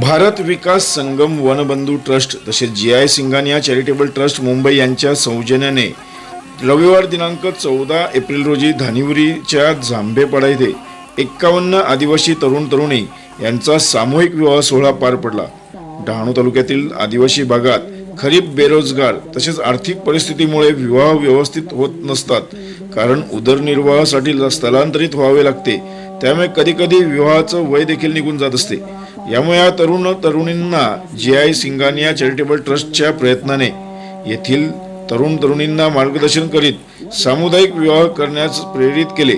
भारत विकास संगम Vanbandhu trust तसेच G I Singhania charitable trust Mumbai यांच्या सौजन्याने रविवार दिनांक चौदा एप्रिल रोजी धानिवरीच्या जांभेपाडा येथे एक्कावन्न आदिवासी तरुण तरुणी यांचा सामूहिक विवाह सोहळा पार पडला. डहाणू तालुक्यातील आदिवासी भागात खरीप बेरोजगार तसेच आर्थिक परिस्थितीमुळे विवाह व्यवस्थित होत नसतात. कारण उदरनिर्वाहासाठी स्थलांतरित व्हावे लागते. त्यामुळे कधीकधी विवाहाचं वय देखील निघून जात असते. यामुळे या तरुण तरुणींना जी आय सिंगानिया चॅरिटेबल ट्रस्टच्या प्रयत्नाने येथील तरुण तरुणींना मार्गदर्शन करीत सामुदायिक विवाह करण्यास प्रेरित केले.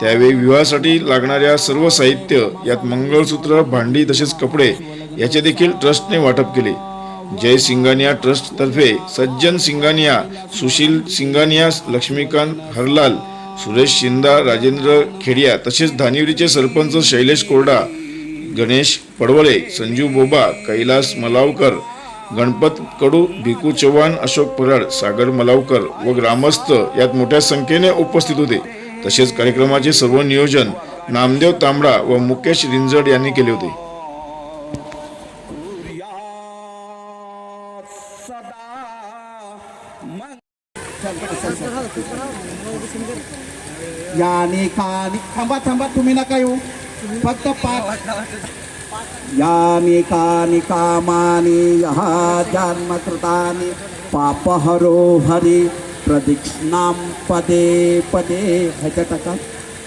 त्यावेळी विवाहासाठी लागणाऱ्या सर्व साहित्य यात मंगळसूत्र भांडी तसेच कपडे याचे देखील ट्रस्टने वाटप केले. जय सिंगानिया ट्रस्ट तर्फे सज्जन सिंगानिया सुशील सिंगानिया लक्ष्मीकांत हरलाल सुरेश शिंदा राजेंद्र खेडिया तसेच धानिवरीचे सरपंच शैलेश कोरडा गणेश पडवळे संजू बोबा कैलास मलावकर गणपत कडू भिकू चव्हाण अशोक परळ सागर मलावकर व ग्रामस्थ यात मोठ्या संख्येने उपस्थित होते. तसेच कार्यक्रमाचे सर्व नियोजन नामदेव तांबडा व मुकेश रिंजड यांनी केले होते. याने कानी थांबा थांबा तुम्ही नका येऊ. फक्त पाच याने कानी कामानी यहा जन्म कृतानि पापहरो हरी प्रदक्षिणाम पदे पदे ह्याच्या टाका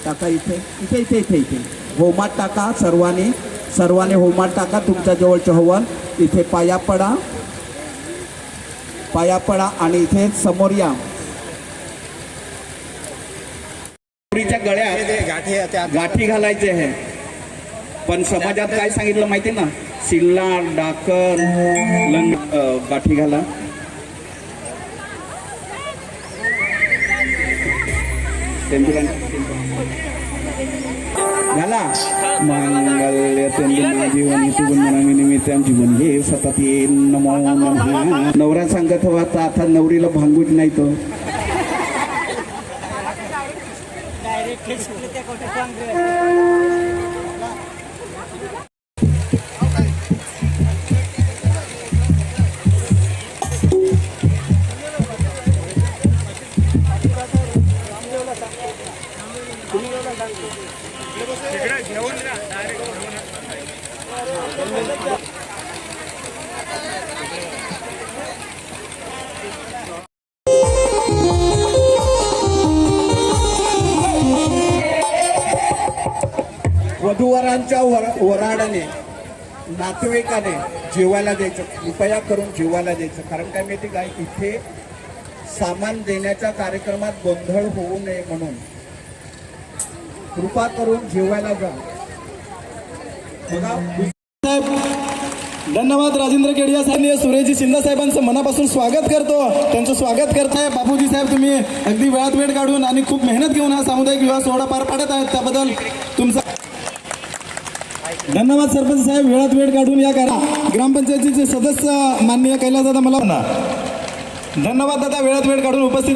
टाका इथे इथे इथे इथे इथे. होमात टाका सर्वांनी सर्वांनी होमात टाका तुमच्या जवळचे हवन इथे पाया पडा. पाया पडा आणि इथे समोर या. पुरीच्या गळ्यात गाठी घालायचे आहे. पण समाजात काय सांगितलं माहिती ना? सिल्ला डाकर लंग गाठी घाला. सेंदुरान- घाला मंगल्य चंद्रमा जीवन सुगंधनामी निमित्तान जीवन हे सतत ये नमो नमः. नवरा सांगत होता आता नवरीला भांगूच नाही तो. वधूवरांच्या वर वराडाने नातेवाईकाने जेवायला द्यायचं. कृपया करून जेवायला द्यायचं. कारण काय माहिती काय इथे सामान देण्याच्या कार्यक्रमात गोंधळ होऊ नये म्हणून. कृपा करून जेवायला जा. धन्यवाद राजेंद्र केडिया साहेबांनी सुरेशजी शिंदे साहेबांचं मनापासून स्वागत करतो. त्यांचं स्वागत करताय. बापूजी साहेब तुम्ही अगदी वेळात वेळ काढून आणि खूप मेहनत घेऊन हा सामुदायिक विवाह सोहळा पार पाडत आहेत. त्याबद्दल तुमचा धन्यवाद सरपंच साहेब वेळात वेळ काढून या करा. ग्रामपंचायतीचे सदस्य माननीय कैलास दादा मला धन्यवाद दादा वेळात वेळ काढून उपस्थित